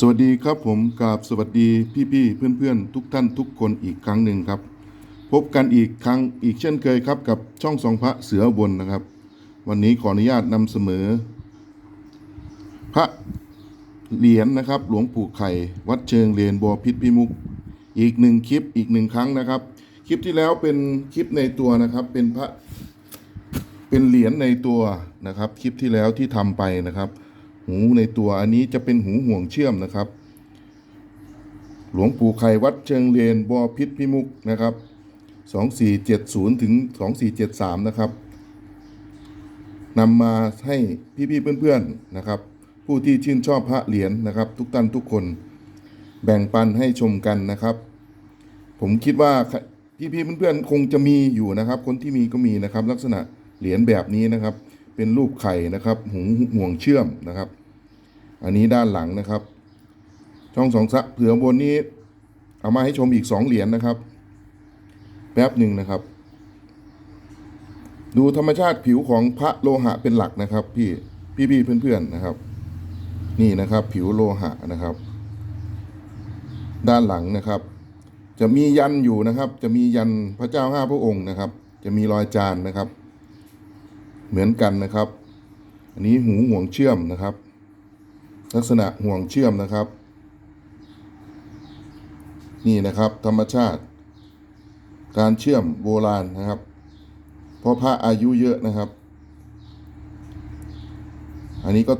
สวัสดีครับผมกราบสวัสดีพี่ๆเพื่อนๆ ทุกท่านทุกคนอีกครั้งหนึ่งครับ พบกันอีกครั้งอีกเช่นเคยครับกับช่องสองพระเสือบนนะครับ วันนี้ขออนุญาตนำเสนอพระเหรียญนะครับ หลวงปู่ไข่ วัดเชิงเลนบัวพิษพิมุก อีกหนึ่งคลิปอีกหนึ่งครั้งนะครับ คลิปที่แล้วเป็นคลิปในตัวนะครับเป็นพระเป็นเหรียญในตัวนะครับ คลิปที่แล้วที่ทำไปนะครับ หูในตัวอันนี้จะเป็นหูห่วงเชื่อมนะครับ หลวงปู่ไข่วัดเชิงเลนบอพิษพิมุกนะครับ2470 ถึง 2473 นะครับนำมาให้พี่ๆเพื่อนๆนะครับ ผู้ที่ชื่นชอบพระเหรียญนะครับ ทุกท่านทุกคนแบ่งปันให้ชมกันนะครับ ผมคิดว่าพี่ๆเพื่อนๆคงจะมีอยู่นะครับ คนที่มีก็มีนะครับ ลักษณะเหรียญแบบนี้นะครับ เป็นรูปไข่นะครับหูห่วงเชื่อมนะครับ อันนี้ด้านหลังนะครับ ช่องสองสะเผื่อบนนี้ เอามาให้ชมอีกสองเหรียญนะครับ แป๊บหนึ่งนะครับ ดูธรรมชาติผิวของพระโลหะเป็นหลักนะครับ พี่พี่พี่เพื่อนๆนะครับ นี่นะครับ ผิวโลหะนะครับ ด้านหลังนะครับ จะมียันอยู่นะครับ จะมียันพระเจ้าห้าพระองค์นะครับ จะมีรอยจานนะครับ เหมือนกันนะครับ อันนี้หูห่วงเชื่อมนะครับ ลักษณะห่วงเชื่อมนะครับ นี่นะครับ ธรรมชาติ การเชื่อมโบราณนะครับ เพราะพระอายุเยอะนะครับ อันนี้ก็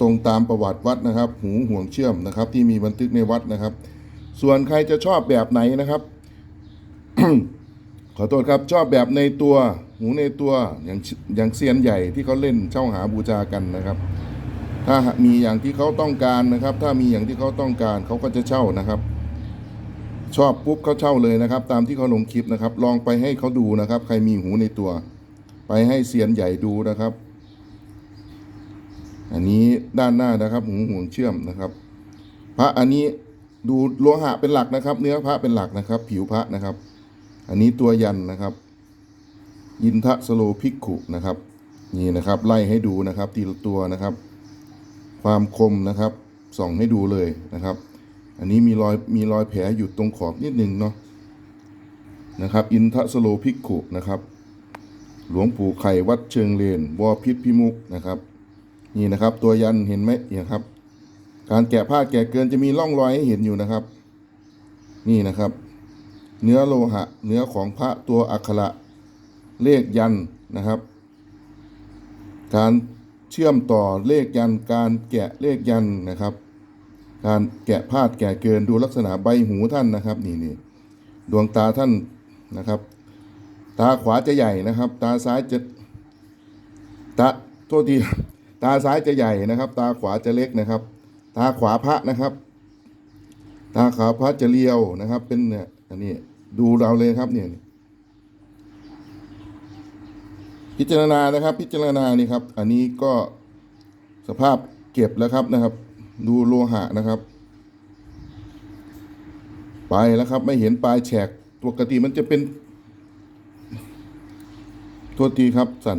ตรงตามประวัติวัดนะครับ หูห่วงเชื่อมนะครับ ที่มีบันทึกในวัดนะครับ ส่วนใครจะชอบแบบไหนนะครับ ขอโทษครับชอบแบบในตัวหูในตัวอย่างอย่างเซียนใหญ่ที่เขาเล่นเช่าหาบูชากันนะครับ ถ้ามีอย่างที่เขาต้องการนะครับ ถ้ามีอย่างที่เขาต้องการเขาก็จะเช่านะครับ ชอบปุ๊บเขาเช่าเลยนะครับ ตามที่เขาลงคลิปนะครับ ลองไปให้เขาดูนะครับ ใครมีหูในตัว ไปให้เซียนใหญ่ดูนะครับ อันนี้ด้านหน้านะครับหูห่วงเชื่อมนะครับ พระอันนี้ดูโลหะเป็นหลักนะครับ เนื้อพระเป็นหลักนะครับ ผิวพระนะครับ อันนี้ตัวยันนะครับ ยินทะสโลภิกขุนะครับ นี่นะครับไล่ให้ดูนะครับทีละตัวนะครับ ความคมนะครับส่องให้ดูเลยนะครับ อันนี้มีรอยมีรอยแผลอยู่ตรงขอบนิดนึงเนาะนะครับ อินทะสโลภิกขุนะครับ หลวงปู่ไข่วัดเชิงเลนวอพิษพิมุกนะครับ นี่นะครับ ตัวยันเห็นไหมเนี่ยครับ การแกะผ้าแกะเกินจะมีร่องรอยให้เห็นอยู่นะครับ นี่นะครับ เนื้อโลหะ เนื้อของพระตัวอักขระเลขยันนะครับ การเชื่อมต่อเลขยันการแกะเลขยันนะครับ การแกะพาดแกะเกินดูลักษณะใบหูท่านนะครับนี่นี่ดวงตาท่านนะครับ ตาขวาจะใหญ่นะครับ ตาซ้ายจะตาโทษทีตาซ้ายจะใหญ่นะครับ ตาขวาจะเล็กนะครับ ตาขวาพระนะครับ ตาขวาพระจะเรียวนะครับเป็นเนี่ย อันนี้ดูเราเลยครับเนี่ยพิจารณานะครับ พิจารณานี่ครับ อันนี้ก็สภาพเก็บแล้วครับนะครับ ดูโลหะนะครับไปแล้วครับ ไม่เห็นปลายแฉกปกติมันจะเป็นโทษทีครับสั่น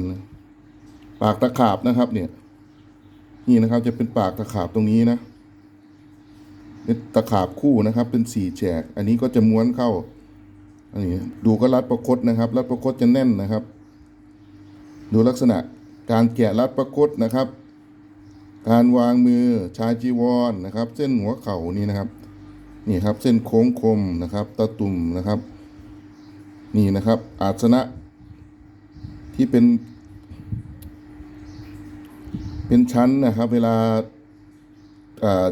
ปากตะขาบนะครับ เนี่ย นี่นะครับจะเป็นปากตะขาบตรงนี้นะ เป็นตะขาบคู่นะครับ เป็นสี่แฉก อันนี้ก็จะม้วนเข้าอันนี้ดูก็รัดประคตนะครับรัดประคตจะแน่นนะครับ ดูลักษณะการแกะรัดประคตนะครับ การวางมือชายจีวรนะครับ เส้นหัวเข่านี่นะครับนี่ครับเส้นโค้งคมนะครับตะตุ่มนะครับ นี่นะครับ อาสนะที่เป็น เป็นชั้นนะครับ เวลา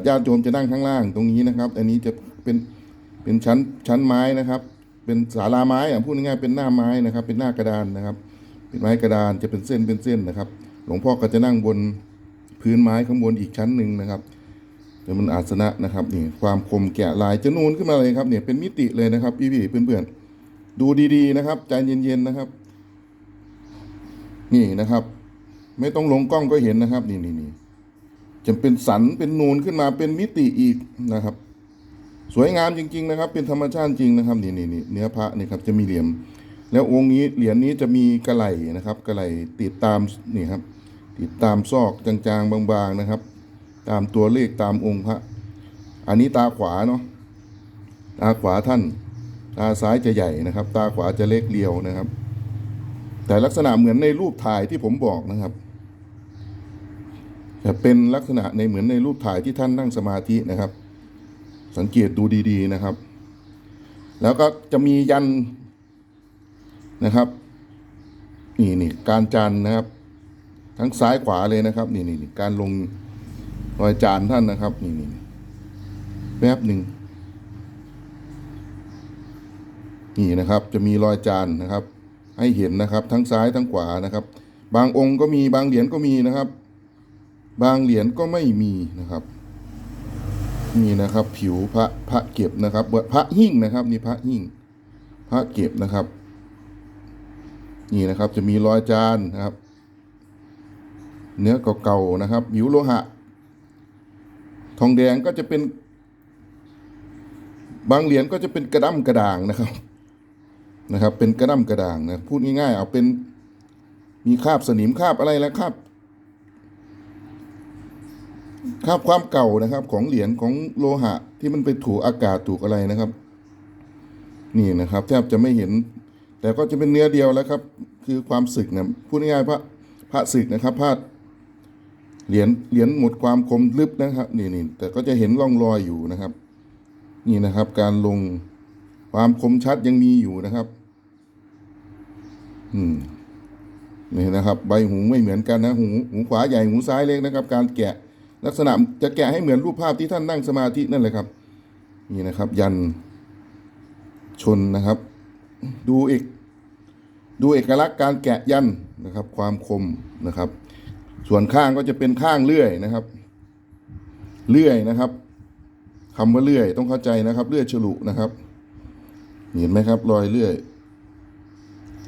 ญาติโยมจะนั่งข้างล่างตรงนี้นะครับ อันนี้จะเป็นเป็นชั้นชั้นไม้นะครับ เป็นศาลาไม้อะพูดง่ายๆเป็นหน้าไม้นะครับ เป็นหน้ากระดานนะครับ เป็นไม้กระดานจะเป็นเส้นเป็นเส้นนะครับ หลวงพ่อก็จะนั่งบนพื้นไม้ข้างบนอีกชั้นหนึ่งนะครับจะมันอาสนะนะครับนี่ความคมแกะลายจะนูนขึ้นมาเลยครับเนี่ยเป็นมิติเลยนะครับพี่ๆเพื่อนๆดูดีๆนะครับใจเย็นๆนะครับ นี่นะครับ ไม่ต้องลงกล้องก็เห็นนะครับ นี่นี่นี่ จะเป็นสันเป็นนูนขึ้นมาเป็นมิติอีกนะครับ สวยงามจริง ๆ นะครับ เป็นธรรมชาติจริงนะครับนี่นี่นี่เนื้อพระนี่ครับจะมีเหลี่ยม แล้วองค์นี้เหรียญนี้จะมีกระไหลนะครับกระไหลติดตามนี่ครับ ติดตามซอกจางๆบางๆนะครับ ตามตัวเลขตามองค์พระ อันนี้ตาขวาเนาะตาขวาท่าน ตาซ้ายจะใหญ่นะครับ ตาขวาจะเล็กเรียวนะครับ แต่ลักษณะเหมือนในรูปถ่ายที่ผมบอกนะครับ เป็นลักษณะในเหมือนในรูปถ่ายที่ท่านนั่งสมาธินะครับ สังเกตดูดีๆนะครับ แล้วก็จะมียันนะครับนี่นี่การจานนะครับ ทั้งซ้ายขวาเลยนะครับนี่นี่นการลงรอยจานท่านนะครับนี่นี่นี่แป๊บหนึ่งนี่นะครับจะมีรอยจานนะครับ ให้เห็นนะครับ ทั้งซ้ายทั้งขวานะครับ บางองค์ก็มีบางเหรียญก็มีนะครับ บางเหรียญก็ไม่มีนะครับนี่นะครับ ผิวพระพระเก็บนะครับพระหิ้งนะครับนี่พระหิ้งพระเก็บนะครับ นี่นะครับจะมีรอยจานนะครับ เนื้อเก่าๆนะครับ ผิวโลหะ ทองแดงก็จะเป็น บางเหรียญก็จะเป็นกระด้ำกระด่างนะครับนะครับ เป็นกระด้ำกระด่างนะพูดง่ายๆเอาเป็นมีคราบสนิมคราบอะไรแล้วคราบ คราบความเก่านะครับ ของเหรียญของโลหะ ที่มันไปถูกอากาศถูกอะไรนะครับ นี่นะครับ แทบจะไม่เห็น แต่ก็จะเป็นเนื้อเดียวแล้วครับ คือความสึกนะพูดง่ายๆพระพระสึกนะครับพระเหรียญเหรียญหมดความคมลึบนะครับนี่นี่แต่ก็จะเห็นร่องรอยอยู่นะครับ นี่นะครับ การลงความคมชัดยังมีอยู่นะครับ อืมนี่นะครับ ใบหูไม่เหมือนกันนะหูหูขวาใหญ่หูซ้ายเล็กนะครับ การแกะ ลักษณะจะแกะให้เหมือนรูปภาพที่ท่านนั่งสมาธินั่นเลยครับ นี่นะครับ ยันชนนะครับ ดูอีกดูเอกลักษณ์การแกะยันนะครับ ความคมนะครับ ส่วนข้างก็จะเป็นข้างเลื่อยนะครับ เลื่อยนะครับคำว่าเลื่อยต้องเข้าใจนะครับ เลื่อยฉลุนะครับ เห็นไหมครับ รอยเลื่อย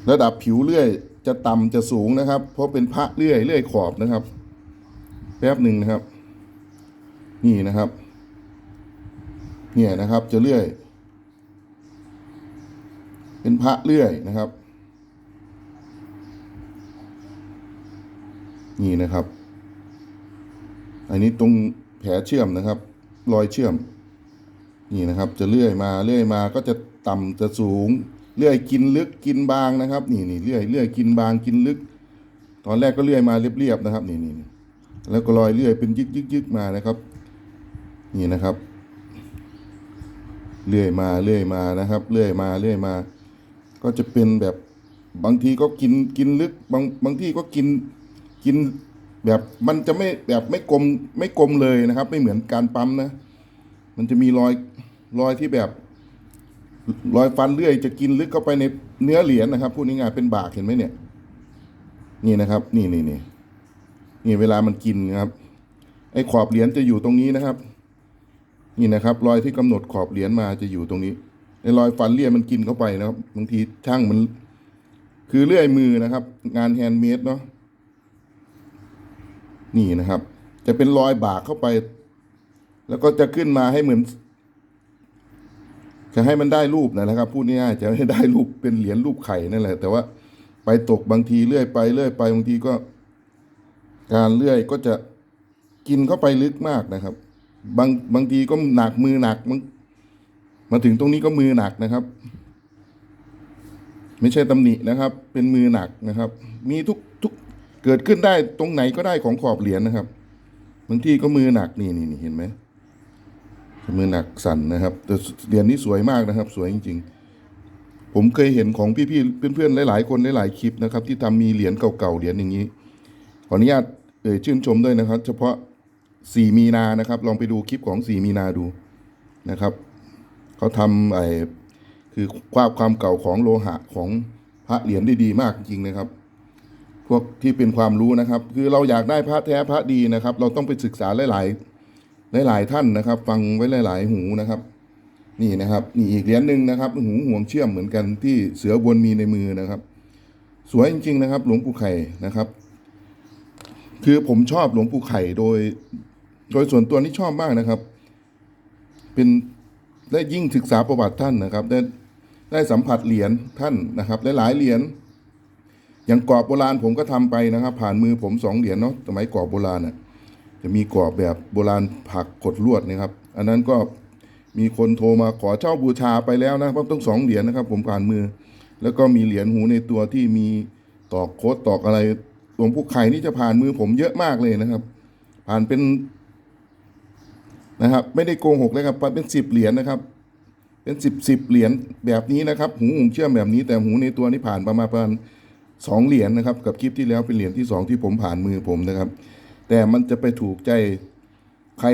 ระดับผิวเลื่อยจะต่ำจะสูงนะครับ เพราะเป็นพระเลื่อยเลื่อยขอบนะครับ แป๊บหนึ่งนะครับ นี่นะครับ เนี่ยนะครับจะเลื่อย เป็นพระเลื่อยนะครับ นี่นะครับ อันนี้ตรงแผลเชื่อมนะครับ รอยเชื่อม นี่นะครับ จะเลื่อยมาเลื่อยมาก็จะต่ำจะสูง เลื่อยกินลึกกินบางนะครับ นี่นี่เลื่อยเลื่อยกินบางกินลึก ตอนแรกก็เลื่อยมาเรียบๆนะครับ นี่นี่นี่แล้วก็รอยเลื่อยเป็นยึกยึกยึกมานะครับ นี่นะครับเลื่อยมาเลื่อยมานะครับเลื่อยมาเลื่อยมา ก็จะเป็นแบบบางทีก็กินกินลึกบางบางที่ก็กินกินแบบมันจะไม่แบบไม่กลมไม่กลมเลยนะครับ ไม่เหมือนการปั๊มนะ มันจะมีรอยรอยที่แบบรอยฟันเลื่อยจะกินลึกเข้าไปในเนื้อเหรียญนะครับพูดง่ายๆเป็นบากเห็นไหมเนี่ย นี่นะครับ นี่นี่นี่นี่เวลามันกินนะครับ ไอ้ขอบเหรียญจะอยู่ตรงนี้นะครับ นี่นะครับ รอยที่กำหนดขอบเหรียญมาจะอยู่ตรงนี้ไอ้รอยฟันเลื่ยมันกินเข้าไปนะครับบางทีช่างมัน คือเลื่อยมือนะครับ งานแฮนด์เมดเนาะนี่นะครับ จะเป็นรอยบากเข้าไป แล้วก็จะขึ้นมาให้เหมือน จะให้มันได้รูปนะครับ พูดง่ายๆจะให้ได้รูปเป็นเหรียญรูปไข่นั่นแหละ แต่ว่าไปตกบางทีเลื่อยไปเลื่อยไปบางทีก็ การเลื่อยก็จะกินเข้าไปลึกมากนะครับ บางบางทีก็หนักมือหนักบางมาถึงตรงนี้ก็มือหนักนะครับ ไม่ใช่ตำหนินะครับ เป็นมือหนักนะครับ มีทุกทุกเกิดขึ้นได้ตรงไหนก็ได้ของขอบเหรียญนะครับบางทีก็มือหนักนี่นี่นี่เห็นไหมมือหนักสั่นนะครับ แต่เหรียญนี้สวยมากนะครับ สวยจริง ๆ ผมเคยเห็นของพี่ๆเพื่อนๆหลายๆคนหลายๆคลิปนะครับ ที่ทำมีเหรียญเก่าๆเหรียญอย่างนี้ขออนุญาตเอ่ยชื่นชมด้วยนะครับ เฉพาะ 4 มีนานะครับ ลองไปดูคลิปของ 4 มีนาดูนะครับเขาทำไอ้คือความความเก่าของโลหะของพระเหรียญได้ดีมากจริงๆนะครับ พวกที่เป็นความรู้นะครับ คือเราอยากได้พระแท้พระดีนะครับ เราต้องไปศึกษาหลาย ๆ หลาย ๆ ท่านนะครับ ฟังไว้หลาย ๆ หูนะครับ นี่นะครับนี่อีกเหรียญหนึ่งนะครับหูห่วงเชื่อมเหมือนกันที่เสือบนมีในมือนะครับ สวยจริง ๆ นะครับ หลวงปู่ไข่นะครับ คือผมชอบหลวงปู่ไข่โดย โดยส่วนตัวนี่ชอบมากนะครับ เป็นได้ยิ่งศึกษาประวัติท่านนะครับ ได้ได้สัมผัสเหรียญท่านนะครับหลายๆเหรียญอย่างกรอบโบราณผมก็ทำไปนะครับ ผ่านมือผมสองเหรียญเนาะสมัยกรอบโบราณน่ะจะมีกรอบแบบโบราณผักกดลวดนะครับ อันนั้นก็มีคนโทรมาขอเช่าบูชาไปแล้วนะเพราะต้องสองเหรียญนะครับ ผมผ่านมือ แล้วก็มีเหรียญหูในตัวที่มีตอกโคดตอกอะไรหลวงปู่ไข่นี่จะผ่านมือผมเยอะมากเลยนะครับ ผ่านเป็น นะครับ ไม่ได้โกหกเลยครับเป็นสิบเหรียญนะครับ เป็นสิบสิบเหรียญแบบนี้นะครับหูหุงเชื่อมแบบนี้แต่หูในตัวนี่ผ่านประมาณประมาณสองเหรียญนะครับ กับคลิปที่แล้วเป็นเหรียญที่สองที่ผมผ่านมือผมนะครับ แต่มันจะไปถูกใจใคร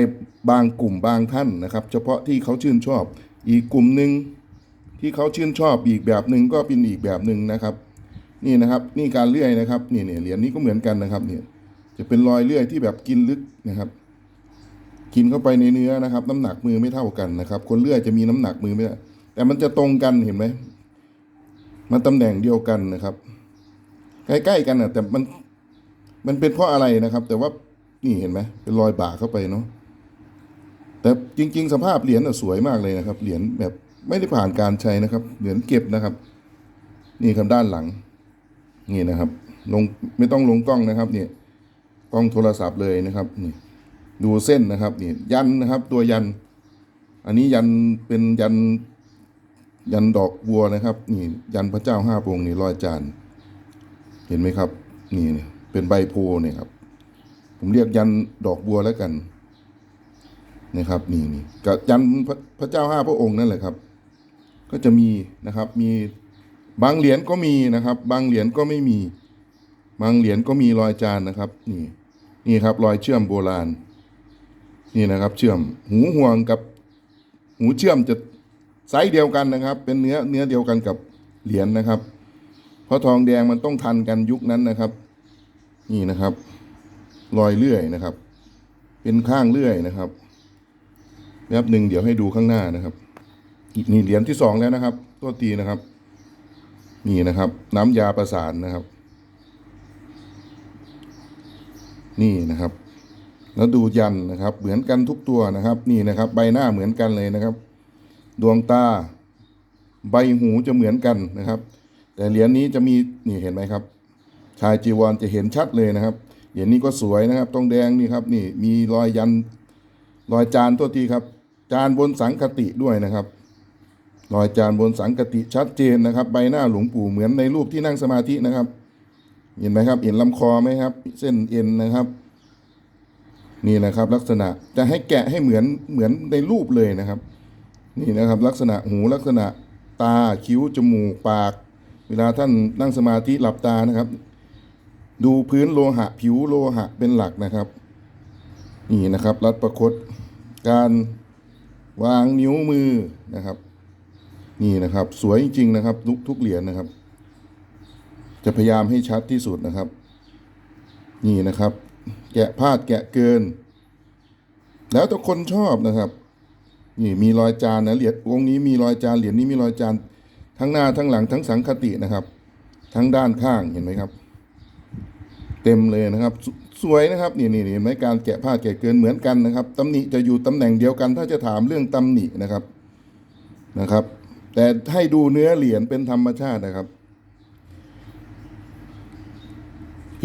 บางกลุ่มบางท่านนะครับ เฉพาะที่เขาชื่นชอบ อีกกลุ่มหนึ่งที่เขาชื่นชอบอีกแบบหนึ่งก็เป็นอีกแบบหนึ่งนะครับ นี่นะครับ นี่การเลื่อยนะครับนี่เนี่ยเหรียญนี้ก็เหมือนกันนะครับเนี่ยจะเป็นรอยเลื่อยที่แบบกินลึกนะครับ กินเข้าไปในเนื้อนะครับ น้ำหนักมือไม่เท่ากันนะครับ คนเลื่อยจะมีน้ำหนักมือไม่ได้แต่มันจะตรงกันเห็นไหมมันตำแหน่งเดียวกันนะครับ ใกล้ๆกันนะแต่มันมันเป็นเพราะอะไรนะครับ แต่ว่านี่เห็นไหมเป็นรอยบากเข้าไปเนาะแต่จริง ๆ สภาพเหรียญน่ะสวยมากเลยนะครับ เหรียญแบบไม่ได้ผ่านการใช้นะครับ เหรียญเก็บนะครับ นี่ครับด้านหลัง นี่นะครับ ลงไม่ต้องลงกล้องนะครับ เนี่ยกล้องโทรศัพท์เลยนะครับนี่ ดูเส้นนะครับนี่ยันนะครับ ตัวยัน อันนี้ยันเป็นยันยันดอกบัวนะครับนี่ยันพระเจ้าห้าพระองค์นี่ร้อยจานเห็นไหมครับ นี่เนี่ยเป็นใบโพเนี่ยครับ ผมเรียกยันดอกบัวแล้วกันนะครับนี่นี่กับยันพระพระเจ้าห้าพระองค์นั่นแหละครับ ก็จะมีนะครับมีบางเหรียญก็มีนะครับ บางเหรียญก็ไม่มี บางเหรียญก็มีรอยจานนะครับ นี่นี่ครับรอยเชื่อมโบราณ นี่นะครับ เชื่อมหูห่วงกับหูเชื่อมจะไซส์เดียวกันนะครับ เป็นเนื้อเนื้อเดียวกันกับเหรียญนะครับ เพราะทองแดงมันต้องทันกันยุคนั้นนะครับ นี่นะครับ รอยเลื่อยนะครับ เป็นข้างเลื่อยนะครับแป๊บหนึ่งเดี๋ยวให้ดูข้างหน้านะครับอีกนี่เหรียญที่สองแล้วนะครับ ตัวตีนะครับ นี่นะครับ น้ำยาประสานนะครับ นี่นะครับ แล้วดูยันนะครับ เหมือนกันทุกตัวนะครับ นี่นะครับ ใบหน้าเหมือนกันเลยนะครับ ดวงตา ใบหูจะเหมือนกันนะครับ แต่เหรียญนี้จะมีนี่เห็นไหมครับ ชายจีวรจะเห็นชัดเลยนะครับเหรียญนี้ก็สวยนะครับตรงแดงนี่ครับ นี่มีรอยยันรอยจานตัวทีครับ จานบนสังคติด้วยนะครับรอยจานบนสังคติชัดเจนนะครับ ใบหน้าหลวงปู่เหมือนในรูปที่นั่งสมาธินะครับ เห็นไหมครับ เห็นลำคอไหมครับ เส้นเอ็นนะครับ นี่นะครับลักษณะจะให้แกะให้เหมือนเหมือนในรูปเลยนะครับ นี่นะครับลักษณะหูลักษณะตาคิ้วจมูกปาก เวลาท่านนั่งสมาธิหลับตานะครับ ดูพื้นโลหะผิวโลหะเป็นหลักนะครับ นี่นะครับรัดประคตการวางนิ้วมือนะครับ นี่นะครับ สวยจริงๆนะครับ ทุกทุกเหรียญนะครับ จะพยายามให้ชัดที่สุดนะครับ นี่นะครับ แกะพลาดแกะเกิน แล้วแต่คนชอบนะครับ นี่มีรอยจานนะเหรียญวงนี้มีรอยจานเหรียญนี้มีรอยจานทั้งหน้าทั้งหลังทั้งสังคตินะครับ ทั้งด้านข้างเห็นไหมครับ เต็มเลยนะครับสสวยนะครับนี่นี่เห็นไหมการแกะผ้าแกะเกินเหมือนกันนะครับตำหนิจะอยู่ตำแหน่งเดียวกัน ถ้าจะถามเรื่องตำหนินะครับนะครับ แต่ให้ดูเนื้อเหรียญเป็นธรรมชาตินะครับ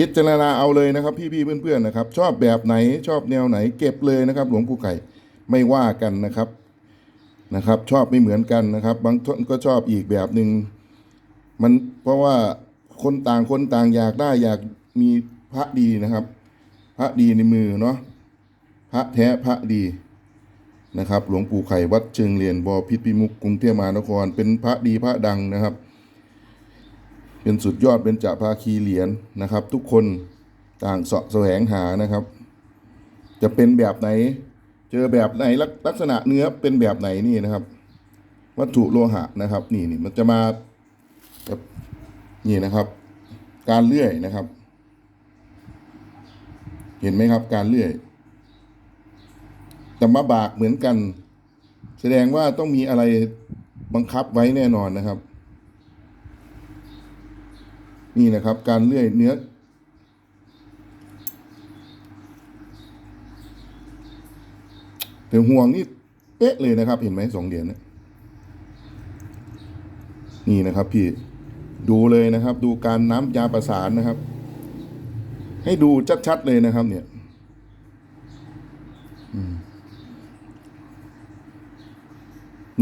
พิจารณาเอาเลยนะครับ พี่ๆเพื่อนๆนะครับ ชอบแบบไหนชอบแนวไหนเก็บเลยนะครับ หลวงปู่ไก่ไม่ว่ากันนะครับนะครับ ชอบไม่เหมือนกันนะครับ บางท่านก็ชอบอีกแบบหนึ่งมันเพราะว่าคนต่างคนต่างอยากได้อยากมีพระดีนะครับ พระดีในมือเนาะพระแท้พระดีนะครับ หลวงปู่ไข่วัดเชิงเรียนบอพิษพิมุกกรุงเทพมหานคร เป็นพระดีพระดังนะครับ เป็นสุดยอดเป็นจ่าภาคีเหรียญนะครับ ทุกคนต่างเสาะแสวงหานะครับ จะเป็นแบบไหน เจอแบบไหนลักลักษณะเนื้อเป็นแบบไหนนี่นะครับ วัตถุโลหะนะครับ นี่นี่มันจะมาแบบนี่นะครับ การเลื่อยนะครับ เห็นไหมครับการเลื่อยแต่มาบากเหมือนกัน แสดงว่าต้องมีอะไรบังคับไว้แน่นอนนะครับ นี่นะครับ การเลื่อยเนื้อ แต่ห่วงนี่เป๊ะเลยนะครับ เห็นไหมสองเหรียญเนยนี่นะครับ พี่ดูเลยนะครับ ดูการน้ำยาประสานนะครับ ให้ดูชัดๆเลยนะครับ เนี่ย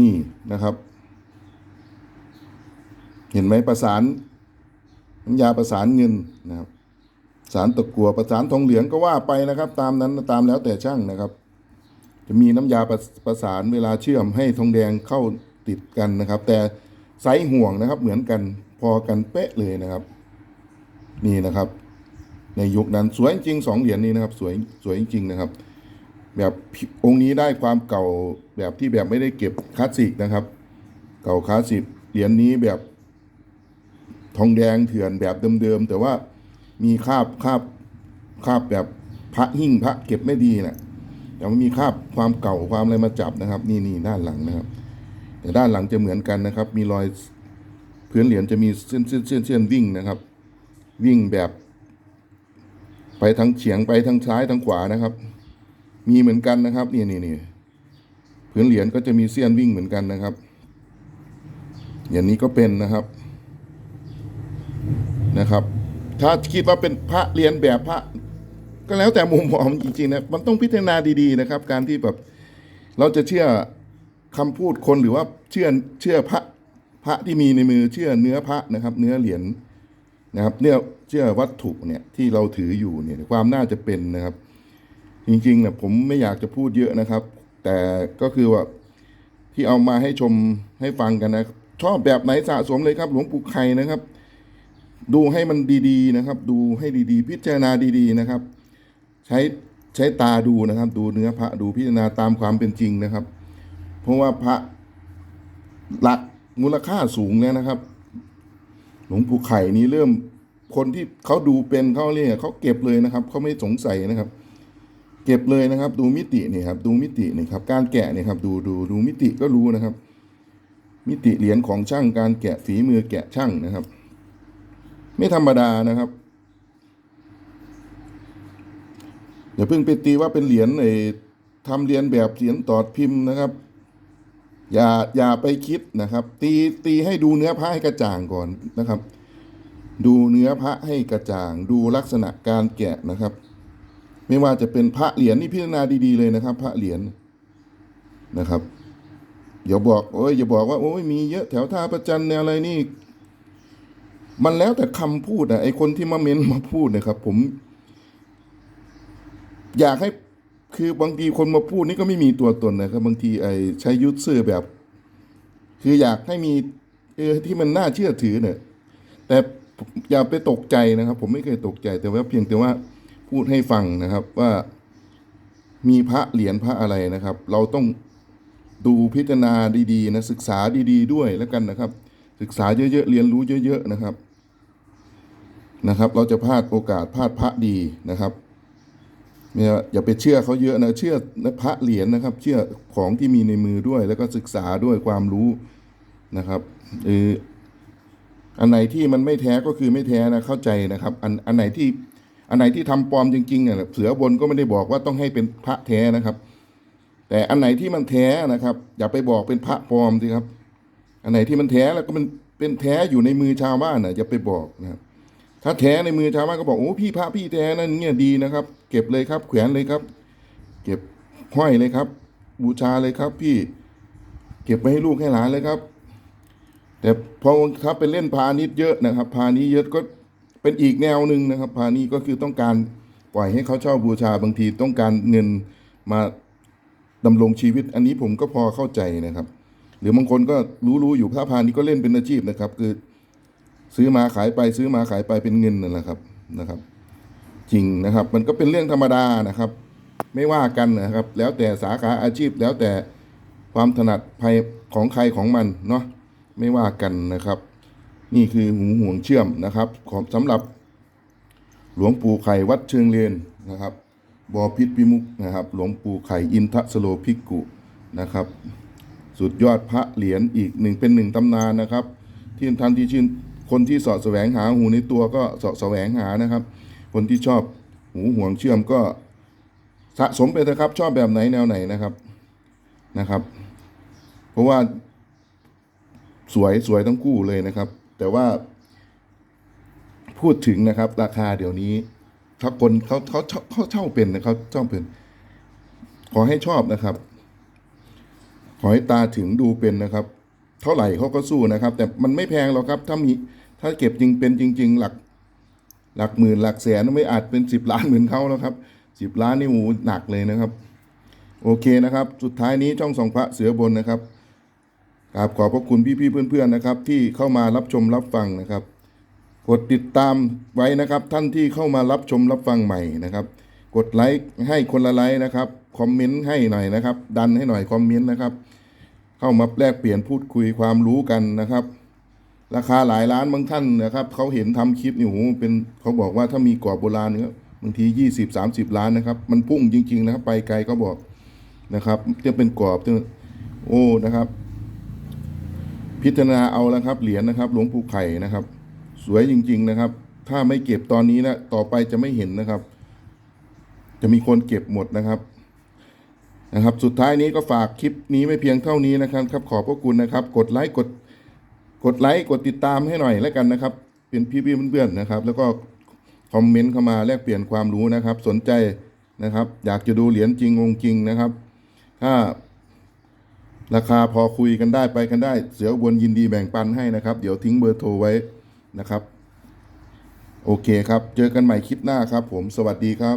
นี่นะครับ เห็นไหมประสาน น้ำยาประสานเงินนะครับ สารตะกัวประสานทองเหลืองก็ว่าไปนะครับ ตามนั้นตามแล้วแต่ช่างนะครับ จะมีน้ำยาประประสานเวลาเชื่อมให้ทองแดงเข้าติดกันนะครับ แต่ไซส์ห่วงนะครับ เหมือนกันพอกันเป๊ะเลยนะครับ นี่นะครับ ในยุคนั้นสวยจริงสองเหรียญนี้นะครับ สวยสวยจริงนะครับ แบบองค์นี้ได้ความเก่าแบบที่แบบไม่ได้เก็บคลาสสิกนะครับ เก่าคลาสสิกเหรียญนี้แบบ ทองแดงเถื่อนแบบเดิมๆแต่ว่ามีคาบคาบคาบแบบพระหิ้งพระเก็บไม่ดีนะแต่มันมีคาบความเก่าความอะไรมาจับนะครับ นี่นี่ด้านหลังนะครับ แต่ด้านหลังจะเหมือนกันนะครับ มีรอยพื้นเหรียญจะมีเส้นเส้นเส้นเส้นวิ่งนะครับ วิ่งแบบ ไปทางเฉียงไปทางซ้ายทางขวานะครับ มีเหมือนกันนะครับ นี่นี่นี่พื้นเหรียญก็จะมีเส้นวิ่งเหมือนกันนะครับ อย่างนี้ก็เป็นนะครับ นะครับ ถ้าคิดว่าเป็นพระเรียนแบบพระ ก็แล้วแต่มุมมองจริงๆนะมันต้องพิจารณาดีๆนะครับ การที่แบบเราจะเชื่อคำพูดคนหรือว่าเชื่อเชื่อพระพระที่มีในมือเชื่อเนื้อพระนะครับ เนื้อเหรียญนะครับเนื้อเชื่อวัตถุเนี่ยที่เราถืออยู่เนี่ยความน่าจะเป็นนะครับ จริงๆนะผมไม่อยากจะพูดเยอะนะครับ แต่ก็คือว่าที่เอามาให้ชมให้ฟังกันนะชอบแบบไหนสะสมเลยครับ หลวงปู่ไข่นะครับ ดูให้มันดีๆนะครับ ดูให้ดีๆ พิจารณาดีๆนะครับ ใช้ใช้ตาดูนะครับ ดูเนื้อพระดูพิจารณาตามความเป็นจริงนะครับ เพราะว่าพระหลักมูลค่าสูงแล้วนะครับ หลวงปู่ไข่นี้เริ่มคนที่เขาดูเป็นเขาเรียกเขาเก็บเลยนะครับเขาไม่สงสัยนะครับ เก็บเลยนะครับ ดูมิตินี่ครับ ดูมิตินี่ครับ การแกะนี่ครับ ดูดูดูมิติก็รู้นะครับ มิติเหรียญของช่างการแกะฝีมือแกะช่างนะครับ ไม่ธรรมดานะครับอย่าเพิ่งไปตีว่าเป็นเหรียญไอ้ทำเหรียญแบบเหรียญตอดพิมพ์นะครับ อย่าอย่าไปคิดนะครับ ตีตีให้ดูเนื้อพระให้กระจ่างก่อนนะครับ ดูเนื้อพระให้กระจ่าง ดูลักษณะการแกะนะครับ ไม่ว่าจะเป็นพระเหรียญนี่พิจารณาดีๆเลยนะครับ พระเหรียญนะครับอย่าบอกโอ้ยอย่าบอกว่าโอ้ยมีเยอะแถวท่าประจันเนี่ยอะไรนี่ มันแล้วแต่คำพูดอะไอคนที่มาเม้นมาพูดนะครับ ผม อยากให้คือบางทีคนมาพูดนี่ก็ไม่มีตัวตนนะครับ บางทีไอใช้ยุทธซื่อแบบ คืออยากให้มีเออที่มันน่าเชื่อถือเนี่ย แต่อย่าไปตกใจนะครับ ผมไม่เคยตกใจ แต่ว่าเพียงแต่ว่าพูดให้ฟังนะครับว่า มีพระเหรียญพระอะไรนะครับ เราต้องดูพิจารณาดีๆนะศึกษาดี ๆ ด้วยแล้วกันนะครับ ศึกษาเยอะๆเรียนรู้เยอะ ๆ นะครับ นะครับ เราจะพลาดโอกาสพลาดพระดีนะครับเนี่ยอย่าไปเชื่อเขาเยอะนะเชื่อพระเหรียญนะครับ เชื่อของที่มีในมือด้วย แล้วก็ศึกษาด้วยความรู้นะครับเอออันไหนที่มันไม่แท้ก็คือไม่แท้นะเข้าใจนะครับ อันอันไหนที่อันไหนที่ทำปลอมจริงๆเนี่ยเสือบนก็ไม่ได้บอกว่าต้องให้เป็นพระแท้นะครับ แต่อันไหนที่มันแท้นะครับ อย่าไปบอกเป็นพระปลอมสิครับ อันไหนที่มันแท้แล้วก็มันเป็นแท้อยู่ในมือชาวบ้านน่ะอย่าไปบอกนะครับ ถ้าแท้ในมือชาวบ้านก็บอกโอ้พี่พระพี่แท้นั่นเนี่ยดีนะครับ เก็บเลยครับแขวนเลยครับ เก็บห้อยเลยครับ บูชาเลยครับ พี่เก็บไว้ให้ลูกให้หลานเลยครับ แต่พอถ้าไปเล่นพาณิชย์เยอะนะครับ พาณิชย์เยอะก็เป็นอีกแนวหนึ่งนะครับ พาณิชย์ก็คือต้องการปล่อยให้เขาเช่าบูชาบางทีต้องการเงินมาดำรงชีวิต อันนี้ผมก็พอเข้าใจนะครับ หรือบางคนก็รู้ๆอยู่พระพาณิชย์ก็เล่นเป็นอาชีพนะครับ คือ ซื้อมาขายไปซื้อมาขายไปเป็นเงินนั่นแหละครับนะครับ จริงนะครับ มันก็เป็นเรื่องธรรมดานะครับ ไม่ว่ากันนะครับ แล้วแต่สาขาอาชีพแล้วแต่ความถนัดภายของใครของมันเนาะไม่ว่ากันนะครับ นี่คือหูห่วงเชื่อมนะครับ ของสำหรับ หลวงปู่ไข่วัดเชิงเลนนะครับบอพิษพิมุกนะครับ หลวงปู่ไข่อินทสโลภิกกุนะครับ สุดยอดพระเหรียญอีกหนึ่งเป็นหนึ่งตำนานนะครับ ที่ทันที่ชื่น คนที่เสาะแสวงหาหูในตัวก็เสาะแสวงหานะครับ คนที่ชอบหูห่วงเชื่อมก็สะสมไปเถอะครับชอบแบบไหนแนวไหนนะครับนะครับ เพราะว่าสวยสวยทั้งคู่เลยนะครับ แต่ว่า พูดถึงนะครับ ราคาเดี๋ยวนี้ ถ้าคนเขาเขาเขาเช่าเป็นนะเขาเช่าเป็น ขอให้ชอบนะครับ ขอให้ตาถึงดูเป็นนะครับ เท่าไหร่เขาก็สู้นะครับ แต่มันไม่แพงหรอกครับ ถ้ามี ถ้าเก็บจริงเป็นจริง ๆ หลัก หลักหมื่นหลักแสนไม่อาจเป็นสิบล้านเหมือนเขาแล้วครับสิบล้านนี่หมูหนักเลยนะครับ โอเคนะครับ สุดท้ายนี้ช่องสองพระเสือบนนะครับกราบขอบพระคุณพี่ๆเพื่อนๆนะครับ ที่เข้ามารับชมรับฟังนะครับ กดติดตามไว้นะครับท่านที่เข้ามารับชมรับฟังใหม่นะครับ กดไลค์ให้คนละไลค์นะครับคอมเมนต์ให้หน่อยนะครับ ดันให้หน่อยคอมเมนต์นะครับ เข้ามาแลกเปลี่ยนพูดคุยความรู้กันนะครับ ราคาหลายล้านบางท่านนะครับเขาเห็นทำคลิปนี่โอ้โหเป็นเขาบอกว่าถ้ามีกรอบโบราณเนี่ยบางทียี่สิบสามสิบล้านนะครับ มันพุ่งจริง ๆ นะครับ ไปไกลก็บอกนะครับจะเป็นกรอบจะโอ้นะครับ พิจารณาเอาแล้วครับ เหรียญนะครับ หลวงปู่ไข่นะครับ สวยจริง ๆนะครับ ถ้าไม่เก็บตอนนี้นะต่อไปจะไม่เห็นนะครับ จะมีคนเก็บหมดนะครับนะครับ สุดท้ายนี้ก็ฝากคลิปนี้ไม่เพียงเท่านี้นะครับครับขอบพระคุณนะครับ กดไลค์กด กดไลค์กดติดตามให้หน่อยแล้วกันนะครับ เป็นพี่ๆเพื่อนๆนะครับ แล้วก็คอมเมนต์เข้ามาแลกเปลี่ยนความรู้นะครับ สนใจนะครับ อยากจะดูเหรียญจริงองจริงนะครับ ถ้าราคาพอคุยกันได้ไปกันได้ เสืออุบนยินดีแบ่งปันให้นะครับ เดี๋ยวทิ้งเบอร์โทรไว้นะครับ โอเคครับ เจอกันใหม่คลิปหน้าครับ ผมสวัสดีครับ